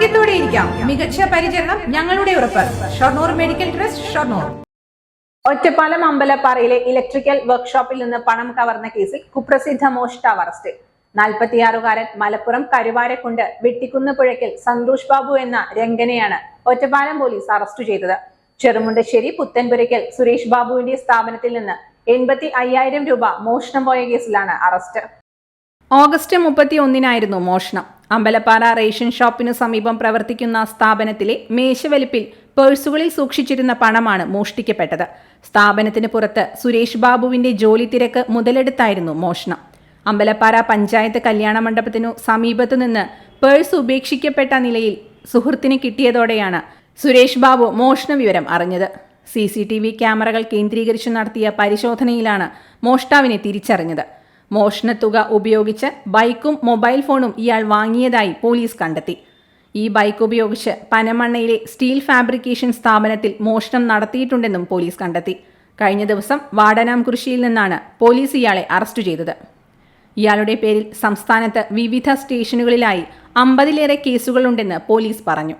ആരോഗ്യത്തോടെ ഇരിക്കാം. മികച്ച പരിചരണം ഞങ്ങളുടെ ഉറപ്പ്. Shoranur medical trust Shoranur. Ottapalam അമ്പലപ്പാറയിലെ ഇലക്ട്രിക്കൽ വർക്ക്ഷോപ്പിൽ നിന്ന് പണം കവർന്ന കേസിൽ കുപ്രസിദ്ധ മോഷ്ടാവ് അറസ്റ്റ്. നാൽപ്പത്തിയാറുകാരൻ മലപ്പുറം കരുവാരക്കുണ്ട് വെട്ടിക്കുന്ന് പുഴയ്ക്കൽ സന്തോഷ് ബാബു എന്ന രംഗനെയാണ് ഒറ്റപ്പാലം പോലീസ് അറസ്റ്റ് ചെയ്തത്. ചെറുമുണ്ടശ്ശേരി പുത്തൻപുരയ്ക്കൽ സുരേഷ് ബാബുവിന്റെ സ്ഥാപനത്തിൽ നിന്ന് എൺപത്തി അയ്യായിരം രൂപ മോഷണം പോയ കേസിലാണ് അറസ്റ്റ്. ഓഗസ്റ്റ് മുപ്പത്തി ഒന്നിനായിരുന്നു മോഷണം. അമ്പലപ്പാറ റേഷൻ ഷോപ്പിനു സമീപം പ്രവർത്തിക്കുന്ന സ്ഥാപനത്തിലെ മേശവലിപ്പിൽ പേഴ്സുകളിൽ സൂക്ഷിച്ചിരുന്ന പണമാണ് മോഷ്ടിക്കപ്പെട്ടത്. സ്ഥാപനത്തിന് പുറത്ത് സുരേഷ് ബാബുവിന്റെ ജോലി തിരക്ക് മുതലെടുത്തായിരുന്നു മോഷണം. അമ്പലപ്പാറ പഞ്ചായത്ത് കല്യാണ മണ്ഡപത്തിനു സമീപത്തു നിന്ന് പേഴ്സ് ഉപേക്ഷിക്കപ്പെട്ട നിലയിൽ സുഹൃത്തിന് കിട്ടിയതോടെയാണ് സുരേഷ് ബാബു മോഷണ വിവരം അറിഞ്ഞത്. സി സി ടി വി ക്യാമറകൾ കേന്ദ്രീകരിച്ചു നടത്തിയ പരിശോധനയിലാണ് മോഷ്ടാവിനെ തിരിച്ചറിഞ്ഞത്. മോഷണത്തുക ഉപയോഗിച്ച് ബൈക്കും മൊബൈൽ ഫോണും ഇയാൾ വാങ്ങിയതായി പോലീസ് കണ്ടെത്തി. ഈ ബൈക്ക് ഉപയോഗിച്ച് പനമണ്ണയിലെ സ്റ്റീൽ ഫാബ്രിക്കേഷൻ സ്ഥാപനത്തിൽ മോഷണം നടത്തിയിട്ടുണ്ടെന്നും പോലീസ് കണ്ടെത്തി. കഴിഞ്ഞ ദിവസം വാടനാംകുരിശിയിൽ നിന്നാണ് പോലീസ് ഇയാളെ അറസ്റ്റ് ചെയ്തത്. ഇയാളുടെ പേരിൽ സംസ്ഥാനത്ത് വിവിധ സ്റ്റേഷനുകളിലായി അമ്പതിലേറെ കേസുകളുണ്ടെന്ന് പോലീസ് പറഞ്ഞു.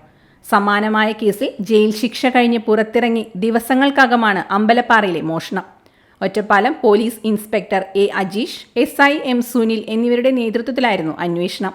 സമാനമായ കേസിൽ ജയിൽ ശിക്ഷ കഴിഞ്ഞ് പുറത്തിറങ്ങി ദിവസങ്ങൾക്കകമാണ് അമ്പലപ്പാറയിലെ മോഷണം. Ottapalam police inspector A Ajeesh S I M Sunil എന്നിവരുടെ നേതൃത്വത്തിലായിരുന്നു അന്വേഷണം.